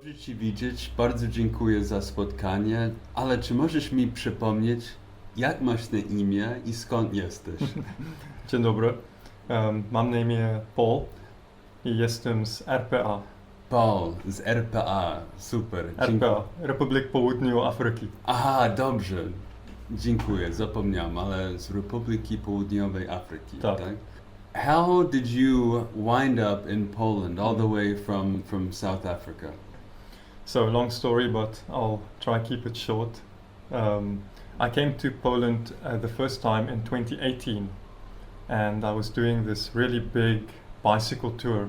Dobrze Ci widzieć, bardzo dziękuję za spotkanie, ale czy możesz mi przypomnieć, jak masz na imię i skąd jesteś? Dzień dobry. Em, mam na imię Paul i jestem z RPA. Paul z RPA, super. RPA, Republik Południu Afryki. Aha, dobrze. Dziękuję, zapomniałem, ale z Republiki Południowej Afryki, Tak. tak? How did you wind up in Poland all the way from, from South Africa? So long story, but I'll try keep it short. Um, I came to Poland uh, the first time in 2018, and I was doing this really big bicycle tour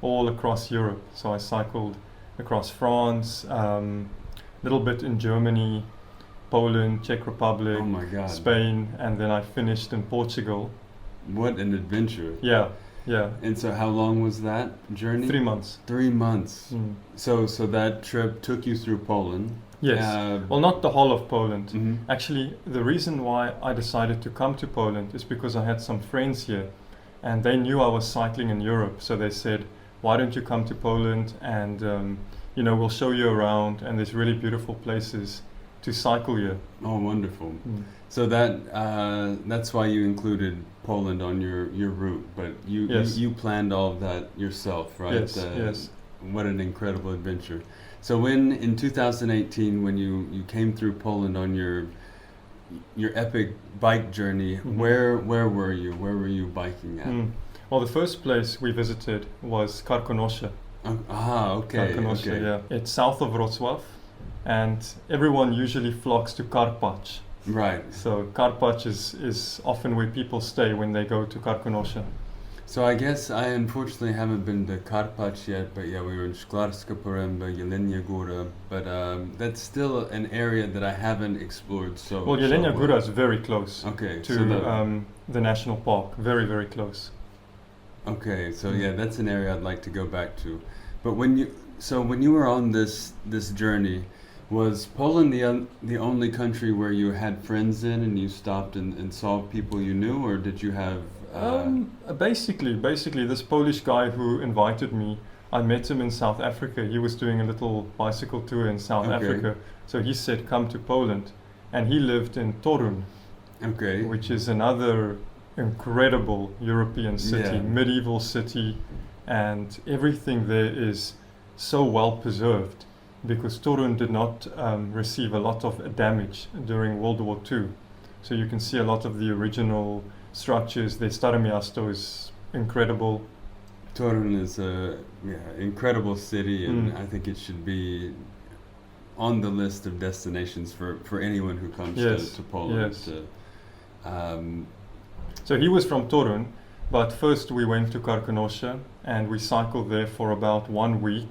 all across Europe. So I cycled across France, um, a little bit in Germany, Poland, Czech Republic, Oh. Spain, and then I finished in Portugal. What an adventure. Yeah, yeah, And so how long was that journey? three months. Three months. Mm. So so that trip took you through Poland. Yes. Uh, Well, not the whole of Poland. mhm. Actually, the reason why I decided to come to Poland is because I had some friends here and they knew I was cycling in Europe. So they said, why don't you come to Poland and, um, you know, we'll show you around and there's really beautiful places to cycle here. Oh, wonderful. So that uh, that's why you included Poland on your, your route, but you, Yes. you you planned all of that yourself, right? Yes, Uh, yes. What an incredible adventure. So when in 2018, when you, you came through Poland on your your epic bike journey, Mhm. where where were you? Where were you biking at? Mm. Well, the first place we visited was Karkonosze. Oh, ah, okay, Karkonosze, okay. yeah. It's south of Wrocław and everyone usually flocks to Karpacz. Right. So Karpacz is, is often where people stay when they go to Karkonosze. So I guess I unfortunately haven't been to Karpacz yet, but yeah, we were in Szklarska Poręba, Jelenia Góra, but um, that's still an area that I haven't explored so Well, so Jelenia well. Góra is very close Okay, to so the, um, the national park. Very, very close. okay, so yeah, that's an area I'd like to go back to. But when you so when you were on this this journey, was Poland the un, the only country where you had friends in and you stopped and, and saw people you knew, or did you have? Uh, Um, basically, basically, this Polish guy who invited me, I met him in South Africa. He was doing a little bicycle tour in South Okay. Africa. So he said, "Come to Poland," and he lived in Torun, okay. which is another incredible European city, Yeah. medieval city, and everything there is so well preserved because Torun did not um, receive a lot of damage during World War II. So you can see a lot of the original structures. The Staramiasto is incredible. Torun is a yeah, incredible city, and Mm. I think it should be on the list of destinations for, for anyone who comes Yes, to, to Poland. yes. To, um, So he was from Torun, but first we went to Karkonosze and we cycled there for about one week.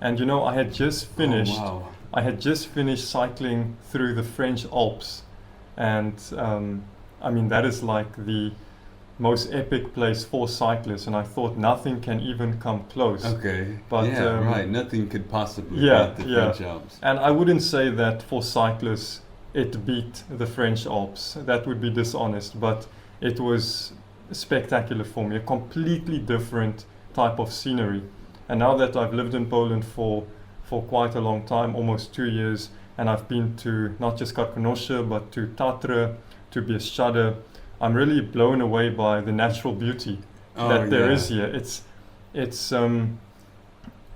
And you know, I had just finished. Oh, wow. I had just finished cycling through the French Alps, and um, I mean that is like the most epic place for cyclists, and I thought nothing can even come close. Okay. But, yeah, um, right. Nothing could possibly yeah, beat the yeah. French Alps. And I wouldn't say that for cyclists it beat the French Alps. That would be dishonest, but it was spectacular for me, a completely different type of scenery. And now that I've lived in Poland for for quite a long time, almost two years, and I've been to not just Karkonosze but to Tatra, to Bieszczady, I'm really blown away by the natural beauty Oh, that there yeah. is here. It's it's um,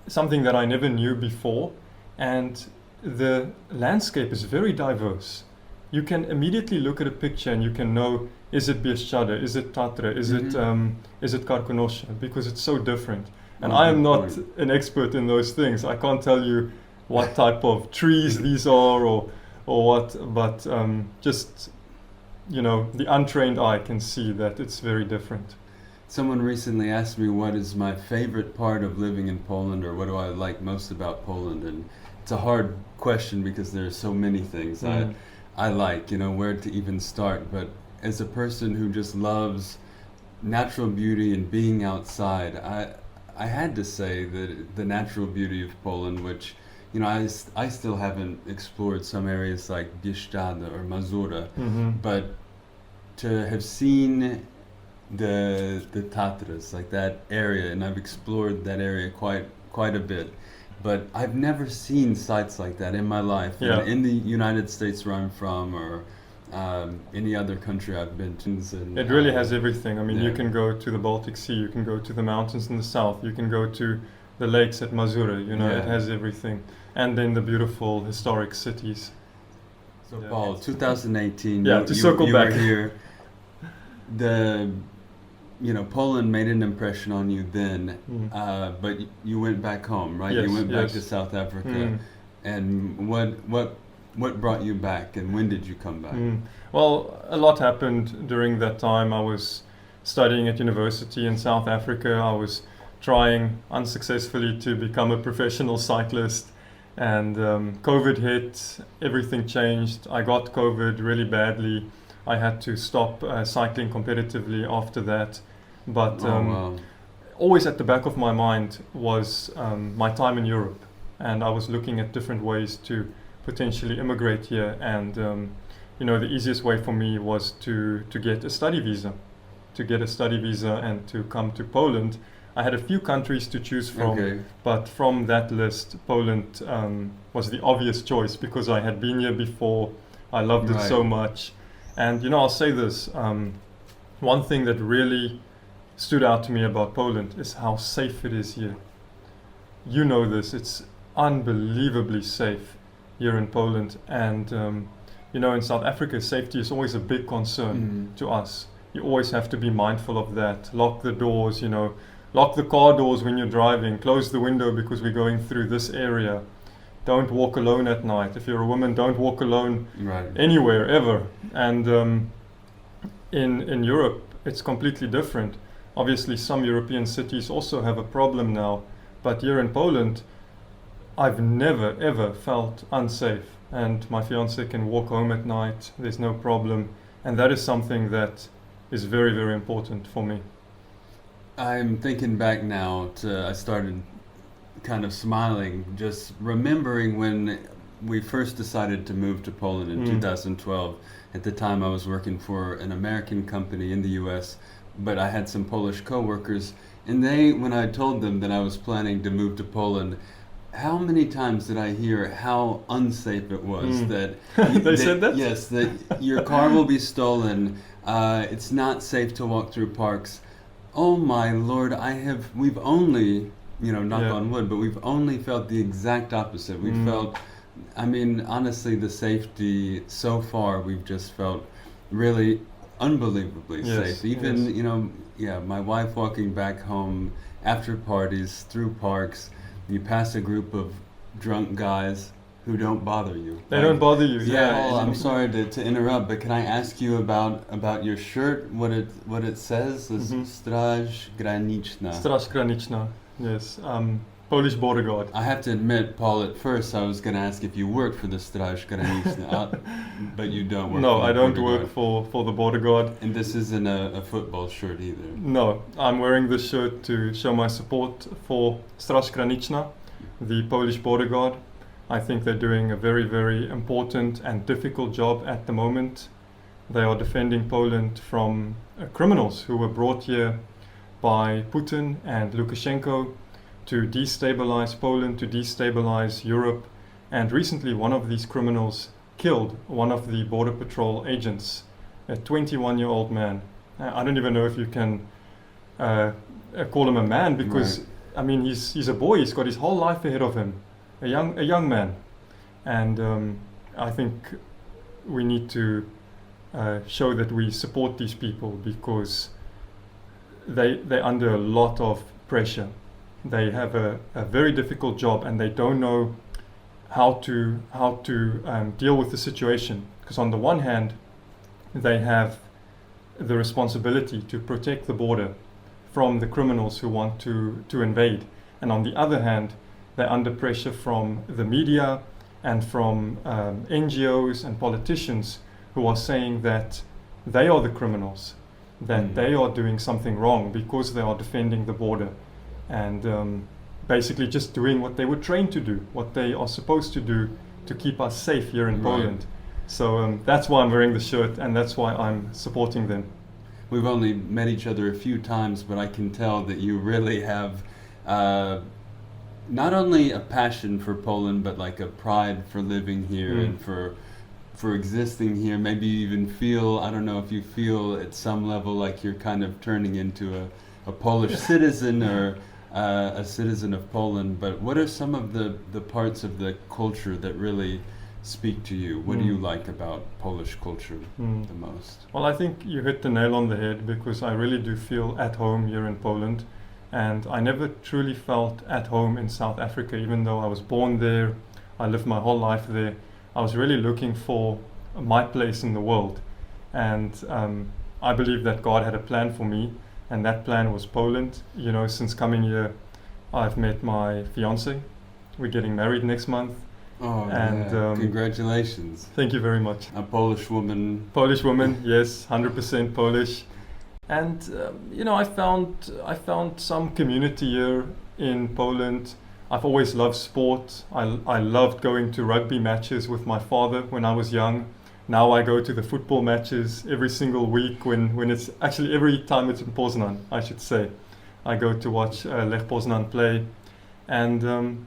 something that I never knew before, and the landscape is very diverse. You can immediately look at a picture and you can know is it Bieszczady, is it Tatra, is it Mhm. um, is it Karkonosze because it's so different. And Oh, I am not an expert in those things. I can't tell you what type of trees these are or or what, but um, just you know the untrained eye can see that it's very different. Someone recently asked me what is my favorite part of living in Poland or what do I like most about Poland and it's a hard question because there are so many things Mm. I I like, you know, where to even start, but as a person who just loves natural beauty and being outside, I I had to say that the natural beauty of Poland which you know, I, I still haven't explored some areas like Bieszczady or Mazura, Mhm. but to have seen the the Tatras, like that area, and I've explored that area quite quite a bit. but I've never seen sites like that in my life. In- Yeah. In, the United States where I'm from, or um, any other country I've been to. And, It really uh, has everything. I mean, you can go to the Baltic Sea, you can go to the mountains in the south, you can go to the lakes at Mazura. You know, it has everything, and then the beautiful historic cities. So Yeah. Paul, 2018. Yeah, you, to you- circle you back. Were here. The, you know, Poland made an impression on you then, Mm. uh, but you went back home, right? Yes, you went back yes. to South Africa, Mm. and what what what brought you back, and when did you come back? Mm. Well, a lot happened during that time. I was studying at university in South Africa. I was trying unsuccessfully to become a professional cyclist, and um, COVID hit. Everything changed. I got COVID really badly. I had to stop uh, cycling competitively after that. But oh um, wow. always at the back of my mind was um, my time in Europe, and I was looking at different ways to potentially immigrate here. And um, you know, the easiest way for me was to to get a study visa, to get a study visa and to come to Poland. I had a few countries to choose from, okay. but from that list, Poland um, was the obvious choice because I had been here before. I loved it so much. And, you know, I'll say this um, one thing that really stood out to me about Poland is how safe it is here. You know this, it's unbelievably safe here in Poland. And, um, you know, in South Africa, safety is always a big concern Mm. to us. You always have to be mindful of that. Lock the doors, you know, lock the car doors when you're driving, close the window because we're going through this area. Don't walk alone at night. If you're a woman, don't walk alone Right. anywhere ever. And um, in in Europe, it's completely different. Obviously, some European cities also have a problem now, but here in Poland, I've never ever felt unsafe. And my fiance can walk home at night. There's no problem, and that is something that is very very important for me. I'm thinking back now to I started kind of smiling just remembering when we first decided to move to Poland in Mm. 2012. At the time I was working for an American company in the US, but I had some Polish coworkers and they when I told them that I was planning to move to Poland how many times did I hear how unsafe it was Mm. that They said that? Yes, that your car will be stolen. Uh, it's not safe to walk through parks. Oh my lord, I have. We've only, you know, knock Yeah. on wood, but we've only felt the exact opposite. We've Mm. felt. I mean, honestly, the safety so far, we've just felt really unbelievably Yes, safe. Even yes. you know, yeah, my wife walking back home after parties through parks. You pass a group of drunk guys who don't bother you. They Like, don't bother you. yeah, I'm sorry to, to interrupt, but can I ask you about about your shirt? What it what it says? It's Mhm. Straż Graniczna. Straż Graniczna. Yes, um, Polish border guard. I have to admit, Paul. At first, I was going to ask if you worked for the Straż Graniczna, uh, but you don't work. No, for the I don't work guard. for, for the border guard. And this isn't a, a football shirt either. No, I'm wearing this shirt to show my support for Straż Graniczna, the Polish border guard. I think they're doing a very, very important and difficult job at the moment. They are defending Poland from uh, criminals who were brought here by Putin and Lukashenko to destabilize Poland, to destabilize Europe. And recently, one of these criminals killed one of the Border Patrol agents, a 21 year old man. I don't even know if you can uh, uh, call him a man because, I mean, he's, he's a boy, he's got his whole life ahead of him, a young, a young man. And um, I think we need to uh, show that we support these people because they, they're under a lot of pressure. They have a, a very difficult job and they don't know how to, how to um, deal with the situation. Because on the one hand, they have the responsibility to protect the border from the criminals who want to, to invade. And on the other hand, they're under pressure from the media and from um, NGOs and politicians who are saying that they are the criminals, that Mm. they are doing something wrong because they are defending the border and um, basically just doing what they were trained to do, what they are supposed to do to keep us safe here in Right. Poland. So um, that's why I'm wearing the shirt and that's why I'm supporting them. We've only met each other a few times, but I can tell that you really have uh, not only a passion for Poland, but like a pride for living here Mm. and for for existing here. Maybe you even feel I don't know if you feel at some level like you're kind of turning into a, a Polish citizen or uh, a citizen of Poland. But what are some of the the parts of the culture that really speak to you? What do you Mm. like about Polish culture Mm. the most? Well, I think you hit the nail on the head because I really do feel at home here in Poland. And I never truly felt at home in South Africa, even though I was born there, I lived my whole life there. I was really looking for my place in the world. And um, I believe that God had a plan for me, and that plan was Poland. You know, since coming here, I've met my fiance. We're getting married next month. Oh, And, yeah. um, congratulations! Thank you very much. A Polish woman. Polish woman, yes, hundred percent Polish, and um, you know I found I found some community here in Poland. I've always loved sport. I, I loved going to rugby matches with my father when I was young. Now I go to the football matches every single week when, when it's actually every time it's in Poznan, I should say. I go to watch uh, Lech Poznan play. And um,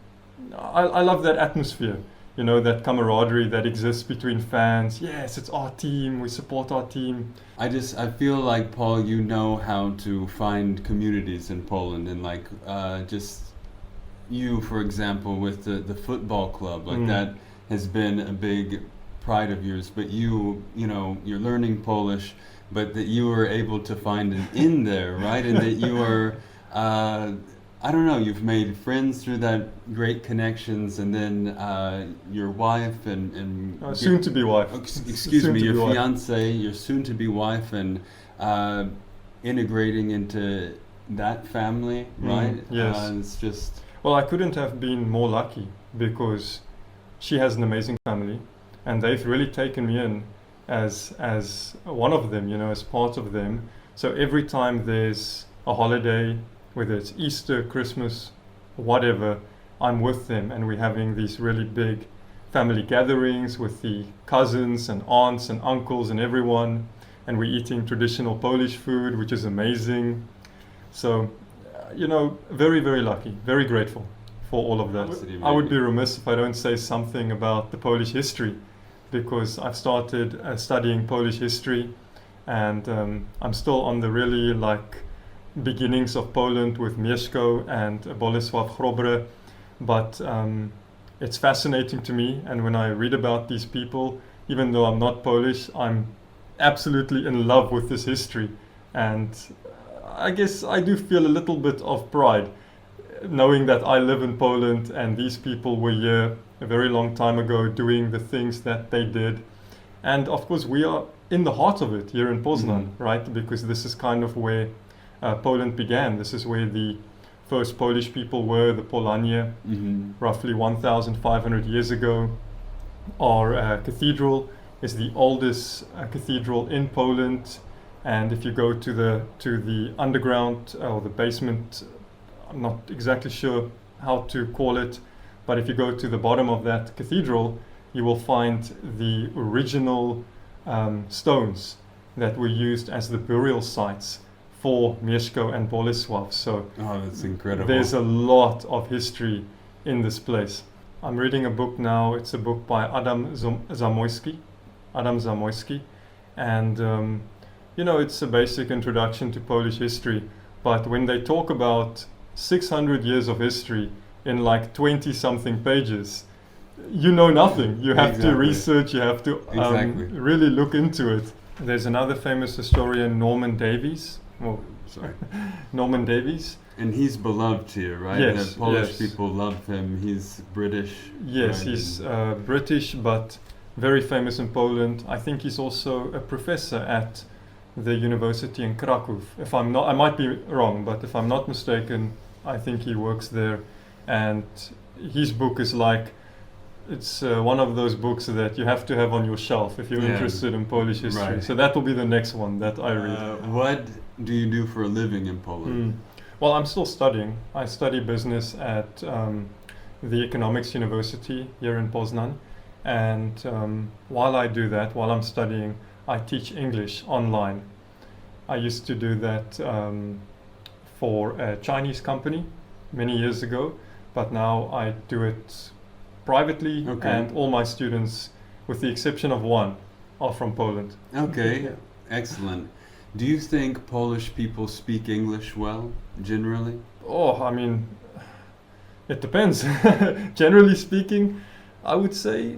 I, I love that atmosphere, you know, that camaraderie that exists between fans. Yes, it's our team, we support our team. I just I feel like Paul, you know how to find communities in Poland, and like uh, just you, for example, with the the football club, like Mm. that has been a big pride of yours. But you, you know, you're learning Polish, but that you were able to find an in there, right? And that you are, uh, I don't know. You've made friends through that great connections, and then uh, your wife and and Uh, soon to be wife. Excuse me, Soon-to-be your wife. fiance, your soon-to-be wife, and uh, integrating into that family, Mm, right? yes. Uh, it's just Well, I couldn't have been more lucky because she has an amazing family, and they've really taken me in as as one of them, you know, as part of them. So every time there's a holiday, whether it's Easter, Christmas, whatever, I'm with them, and we're having these really big family gatherings with the cousins and aunts and uncles and everyone, and we're eating traditional Polish food, which is amazing. So uh, you know, very, very lucky, very grateful for all of that. I would be remiss if I don't say something about the Polish history because I've started uh, studying Polish history and um, I'm still on the really like beginnings of Poland with Mieszko and Bolesław Chrobre. But um, it's fascinating to me, and when I read about these people, even though I'm not Polish, I'm absolutely in love with this history. And I guess I do feel a little bit of pride knowing that I live in Poland and these people were here a very long time ago doing the things that they did. And of course, we are in the heart of it here in Poznan, Mhm. right? Because this is kind of where uh, Poland began. This is where the first Polish people were, the Polanie, mhm. roughly 1,500 years ago. Our uh, cathedral is the oldest uh, cathedral in Poland, and if you go to the to the underground uh, or the basement, I'm not exactly sure how to call it, but if you go to the bottom of that cathedral, you will find the original um, stones that were used as the burial sites for Mieszko and Bolesław. So Oh, that's incredible. there's a lot of history in this place. I'm reading a book now. It's a book by Adam Zam- Zamoyski. Adam Zamoyski. And, um, you know, it's a basic introduction to Polish history. But when they talk about 600 years of history in like 20 something pages, you know nothing. You have to research, you have to um, Exactly. really look into it. There's another famous historian, Norman Davies. Well, Sorry. Norman Davies. And he's beloved here, right? Yes, The Polish yes. people love him. He's British. Yes, right? he's uh, British, but very famous in Poland. I think he's also a professor at the university in Krakow. If I'm not, I might be wrong, but if I'm not mistaken, I think he works there. And his book is like, it's uh, one of those books that you have to have on your shelf if you're Yeah. interested in Polish history. Right. So that will be the next one that I read. Uh, what do you do for a living in Poland? Mm. Well, I'm still studying. I study business at um, the Economics University here in Poznan. And um, while I do that, while I'm studying, I teach English online. I used to do that um, for a Chinese company many years ago, but now I do it privately, Okay. and all my students, with the exception of one, are from Poland. Okay, Yeah. excellent. Do you think Polish people speak English well, generally? Oh, I mean, it depends. Generally speaking, I would say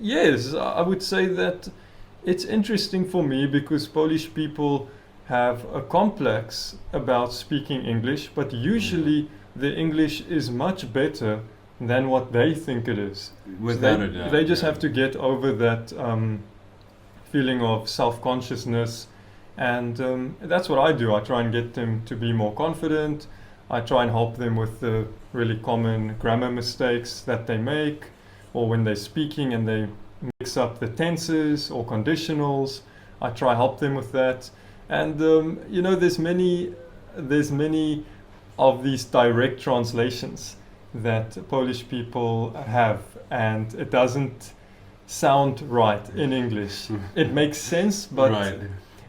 yes. I would say that it's interesting for me because Polish people have a complex about speaking English, but usually the English is much better than what they think it is. So Without they, a doubt. They just yeah. have to get over that um, feeling of self consciousness. And um, that's what I do. I try and get them to be more confident. I try and help them with the really common grammar mistakes that they make, or when they're speaking and they mix up the tenses or conditionals. I try help them with that. And um, you know, there's many, there's many of these direct translations that Polish people have, and it doesn't sound right in English. it makes sense, but right.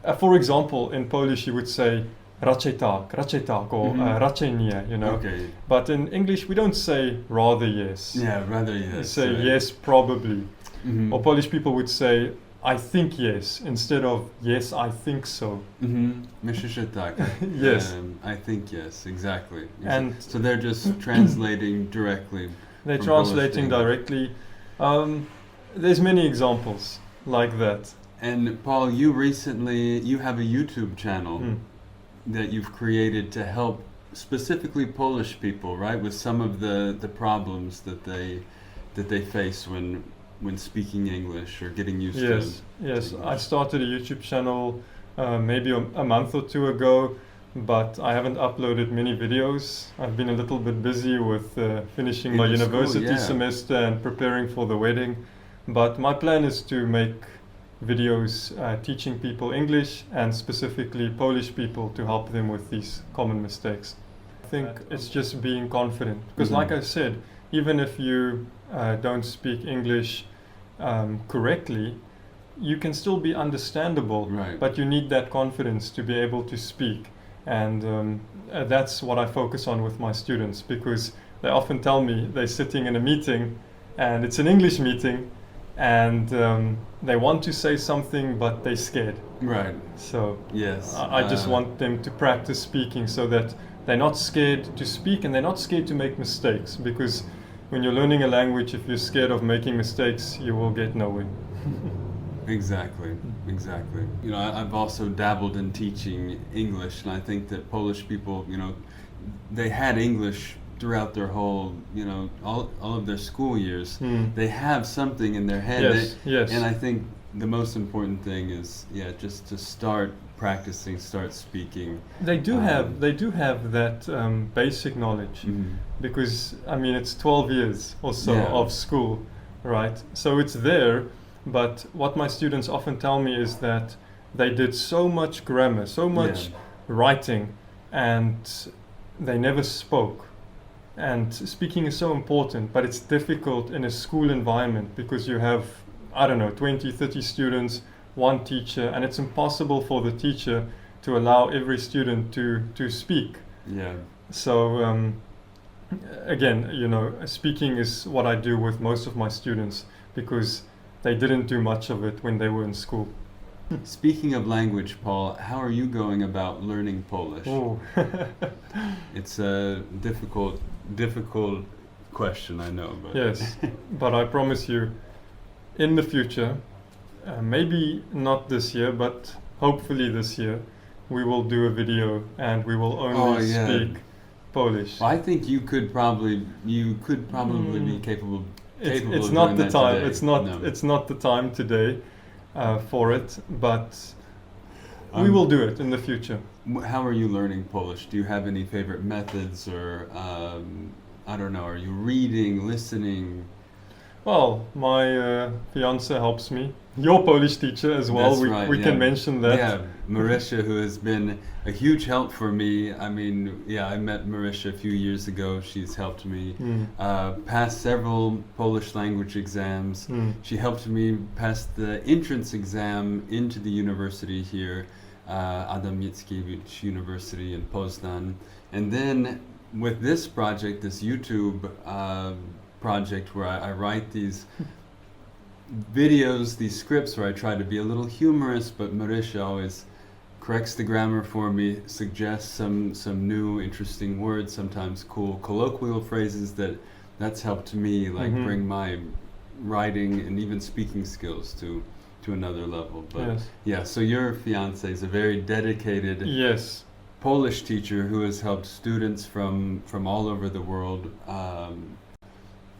uh, for example, in Polish you would say raczej tak, raczej tak, or Mhm. uh, raczej nie, you know. Okay. But in English we don't say rather yes. Yeah, rather yes. We say right. yes probably. Mhm. Or Polish people would say I think yes instead of yes I think so. Mhm. Myślę. Yes. Um, I think yes, exactly. And so they're just translating directly. they're from Polish to translating directly. Um, there's many examples like that. And Paul, you recently you have a YouTube channel Mm. that you've created to help specifically Polish people, right, with some of the the problems that they that they face when when speaking English or getting used Yes, yes. I started a YouTube channel uh, maybe a, a month or two ago, but I haven't uploaded many videos. I've been a little bit busy with uh, finishing In my the school, university yeah. semester and preparing for the wedding. But my plan is to make videos uh, teaching people English and specifically Polish people to help them with these common mistakes. I think it's just being confident because, Mhm. like I said, even if you uh, don't speak English um, correctly, you can still be understandable. Right. but you need that confidence to be able to speak. And um, uh, that's what I focus on with my students because they often tell me they're sitting in a meeting and it's an English meeting and um, they want to say something but they're scared. right. So Yes. I, I just uh, want them to practice speaking so that they're not scared to speak and they're not scared to make mistakes because when you're learning a language, if you're scared of making mistakes, you will get nowhere. Exactly, exactly. You know, I, I've also dabbled in teaching English, and I think that Polish people, you know, they had English throughout their whole, you know, all, all of their school years. Hmm. They have something in their head. Yes, They- yes. And I think the most important thing is, yeah, just to start practicing, start speaking. They do Um, have they do have that um, basic knowledge because I mean it's 12 years or so Yeah. of school, right? So it's there, but what my students often tell me is that they did so much grammar, so much Yeah. writing, and they never spoke. And speaking is so important, but it's difficult in a school environment because you have, I don't know, 20, 30 students, one teacher, and it's impossible for the teacher to allow every student to, to speak. Yeah. So, um, again, you know, speaking is what I do with most of my students because they didn't do much of it when they were in school. Speaking of language, Paul, how are you going about learning Polish? Oh. It's a difficult, difficult question, I know, but yes, but I promise you, in the future, uh, maybe not this year, but hopefully this year, we will do a video and we will only Oh, yeah. speak Polish. I think you could probably, you could probably be Mm. capable. It's, it's not the time. today. It's not. No. It's not the time today uh, for it, but we Um, will do it in the future. How are you learning Polish? Do you have any favorite methods, or um, I don't know? Are you reading, listening? Well, my uh, fiance helps me. Your Polish teacher as well. That's we right, we yeah. can mention that. Yeah, Marisha, who has been a huge help for me. I mean, yeah, I met Marisha a few years ago. She's helped me Mm. uh, pass several Polish language exams. Mm. She helped me pass the entrance exam into the university here, uh, Adam Mickiewicz University in Poznan. And then with this project, this YouTube um, project, where I, I write these videos, these scripts, where I try to be a little humorous, but Marisha always corrects the grammar for me, suggests some some new interesting words, sometimes cool colloquial phrases that that's helped me like Mhm. bring my writing and even speaking skills to to another level. But yes. yeah, so your fiance is a very dedicated Yes. Polish teacher who has helped students from from all over the world, um,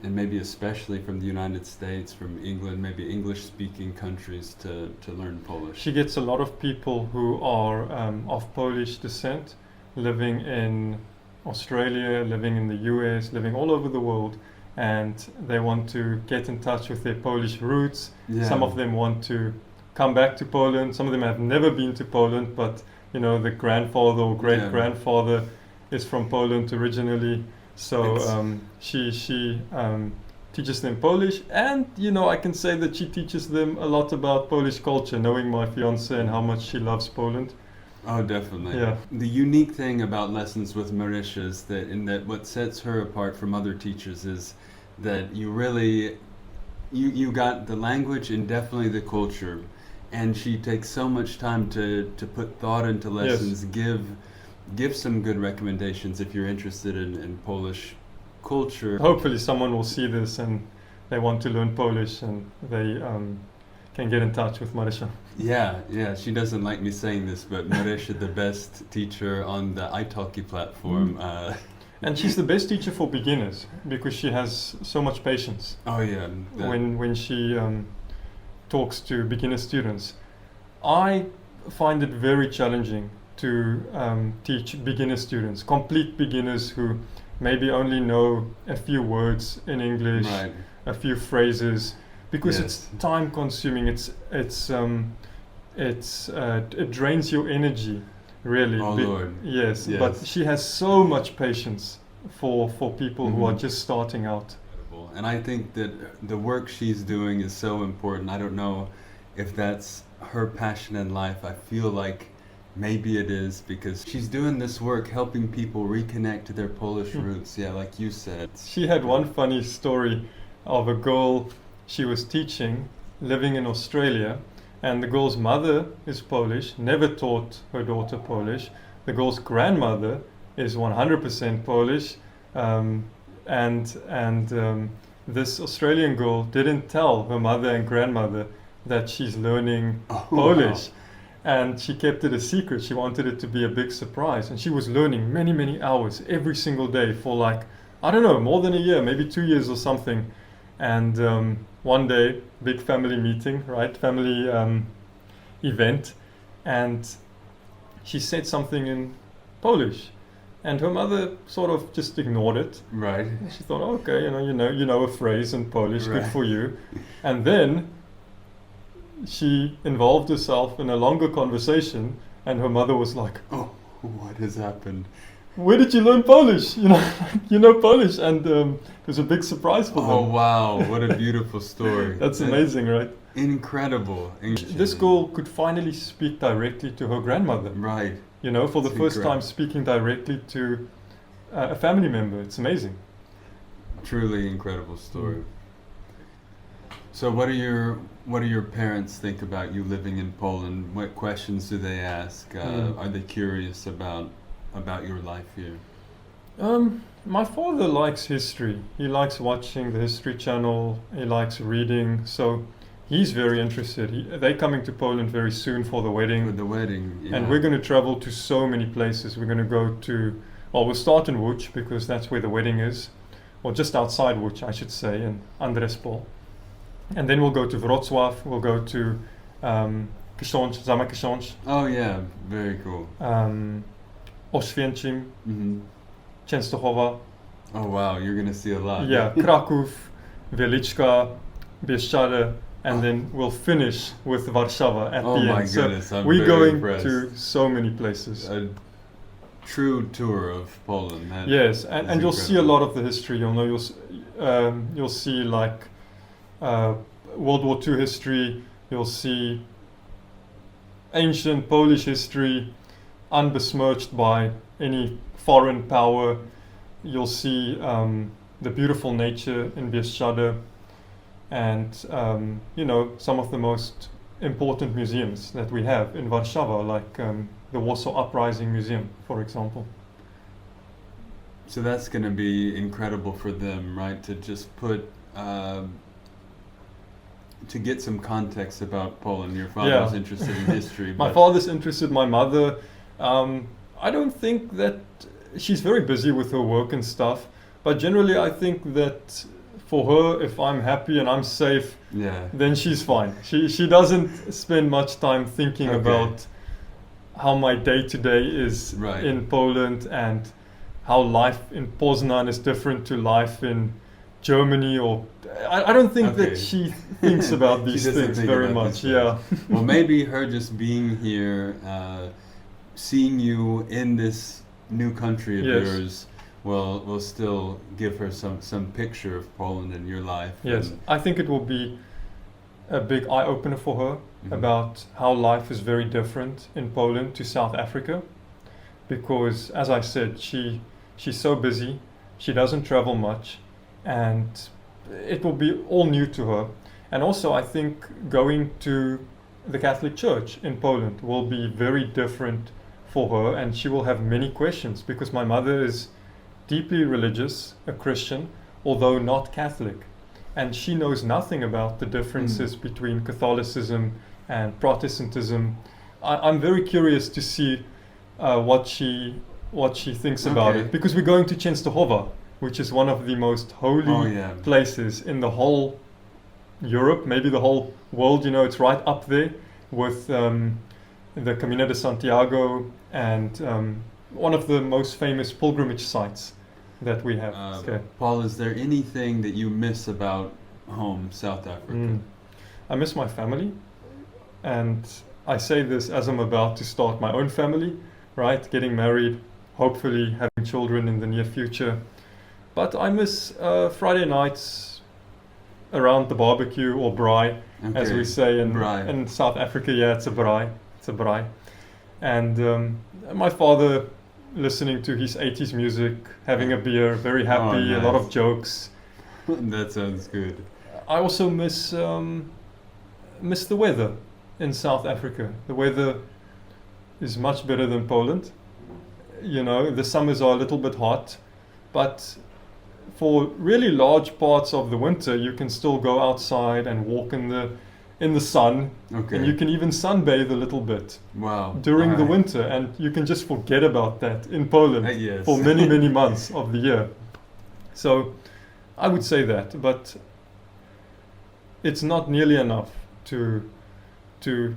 and maybe especially from the United States, from England, maybe English-speaking countries to to learn Polish. She gets a lot of people who are um, of Polish descent living in Australia, living in the US, living all over the world, and they want to get in touch with their Polish roots. Yeah. Some of them want to come back to Poland. Some of them have never been to Poland, but you know the grandfather or great grandfather is from Poland originally. So um, she she um, teaches them Polish, and you know I can say that she teaches them a lot about Polish culture, knowing my fiance and how much she loves Poland. Oh, definitely. Yeah. The unique thing about lessons with Marisha is that in that what sets her apart from other teachers is that you really you you got the language and definitely the culture and she takes so much time to to put thought into lessons, Yes. lessons give give some good recommendations if you're interested in, in Polish culture Hopefully, someone will see this and they want to learn Polish and they um, can get in touch with Marisha. yeah yeah she doesn't like me saying this but Marisha the best teacher on the italki platform uh, And she's the best teacher for beginners because she has so much patience. oh yeah that- when when she um, talks to beginner students. I find it very challenging to um, teach beginner students, complete beginners who maybe only know a few words in English, right a few phrases, because it's time consuming. It's it's um, it's uh, it drains your energy, really. Oh, Be- Lord. Yes, but she has so much patience for for people who are Mhm. just starting out. And I think that the work she's doing is so important. I don't know if that's her passion in life. I feel like maybe it is because she's doing this work helping people reconnect to their Polish Hmm. roots. Yeah, like you said. She had one funny story of a girl she was teaching living in Australia, and the girl's mother is Polish, never taught her daughter Polish. The girl's grandmother is 100% Polish, um, and and um, this Australian girl didn't tell her mother and grandmother that she's learning Oh, Polish. And she kept it a secret. She wanted it to be a big surprise. And she was learning many, many hours every single day for like, I don't know, more than a year, maybe two years or something. And um, one day, big family meeting, right? Family um, event. And she said something in Polish. And her mother sort of just ignored it. Right. She thought, okay, you know, you know, you know a phrase in Polish, good for you. And then she involved herself in a longer conversation, and her mother was like, Oh, what has happened? "Where did you learn Polish? You know, you know Polish." And um, it was a big surprise for Oh them. Oh wow! What a beautiful story. That's That- amazing, right? Incredible. This girl could finally speak directly to her grandmother. Right. You know, for the first incredible. time speaking directly to uh, a family member. It's amazing. Truly incredible story. So, what are your what do your parents think about you living in Poland? What questions do they ask? Uh, Mm. Are they curious about about your life here? Um, my father likes history. He likes watching the History Channel. He likes reading. So he's very interested. He, they're coming to Poland very soon for the wedding. For the wedding, yeah. And we're going to travel to so many places. We're going to go to, well, we'll start in Łódź because that's where the wedding is, or just outside Łódź, I should say, in Andrespol. And then we'll go to Wrocław. We'll go to um, Książ, Zamek Książ, Oh yeah, very cool. um, Oświęcim, hmm Częstochowa. Oh wow, you're gonna see a lot. Yeah, Kraków, Wieliczka, Bieszczady, and then we'll finish with Warszawa at oh the end. So goodness, I'm we're going impressed. to so many places. a true tour of Poland. Yes, and, and you'll see a lot of the history. You'll know you'll um, you'll see like uh, World War II history. You'll see ancient Polish history, unbesmirched by any foreign power. you'll see um, the beautiful nature in Bieszczady and um, you know some of the most important museums that we have in Warszawa, like um, the Warsaw Uprising Museum, for example. So that's going to be incredible for them, right? To just put, um, to get some context about Poland. Your father Yeah. was interested in history. My father's interested. My mother, um, I don't think that she's very busy with her work and stuff. But generally, I think that for her, if I'm happy and I'm safe, Yeah. then she's fine. She she doesn't spend much time thinking Okay. about how my day to day is Right. in Poland and how life in Poznan is different to life in Germany or I, I don't think Okay. that she thinks about these things very much. Yeah. well, maybe her just being here, uh, seeing you in this new country of Yes. yours, will will still give her some some picture of Poland and your life. Yes, I think it will be a big eye opener for her Mhm. about how life is very different in Poland to South Africa. Because, as I said, she she's so busy, she doesn't travel much, and it will be all new to her. And also, I think going to the Catholic Church in Poland will be very different for her, and she will have many questions because my mother is deeply religious, a Christian, although not Catholic. And she knows nothing about the differences between Catholicism and Protestantism. I, I'm very curious to see uh, what she what she thinks about it because we're going to Częstochowa, which is one of the most holy Oh yeah. places in the whole Europe, maybe the whole world. You know, it's right up there with um, the Camino de Santiago and um, one of the most famous pilgrimage sites that we have. Uh, Okay. Paul, is there anything that you miss about home, South Africa? Mm. I miss my family, and I say this as I'm about to start my own family, right? Getting married, hopefully having children in the near future. But I miss uh, Friday nights around the barbecue or braai, as we say in, Braai. in South Africa. Yeah, it's a braai. It's a braai. And um, my father listening to his 80s music, having a beer, very happy, a lot of jokes. that sounds good. I also miss um, miss the weather in South Africa. The weather is much better than Poland. You know, the summers are a little bit hot, but for really large parts of the winter, you can still go outside and walk in the in the sun, Okay. and you can even sunbathe a little bit wow. during the winter, and you can just forget about that in Poland Uh, yes. for many many months of the year. So I would say that, but it's not nearly enough to to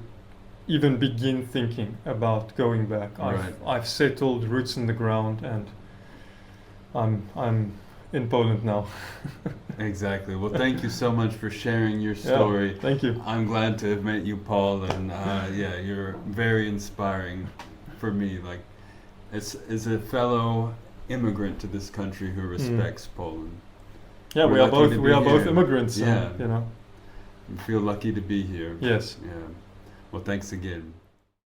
even begin thinking about going back. Right. I've I've settled roots in the ground and I'm I'm in Poland now. Exactly. Well, thank you so much for sharing your story. Yeah. Thank you. I'm glad to have met you, Paul, and uh, yeah, you're very inspiring for me. Like, as as a fellow immigrant to this country who respects Poland, Yeah, We're we are both we are both here. immigrants. and, Yeah. you know. Feel lucky to be here. Yes. Yeah. Well, thanks again.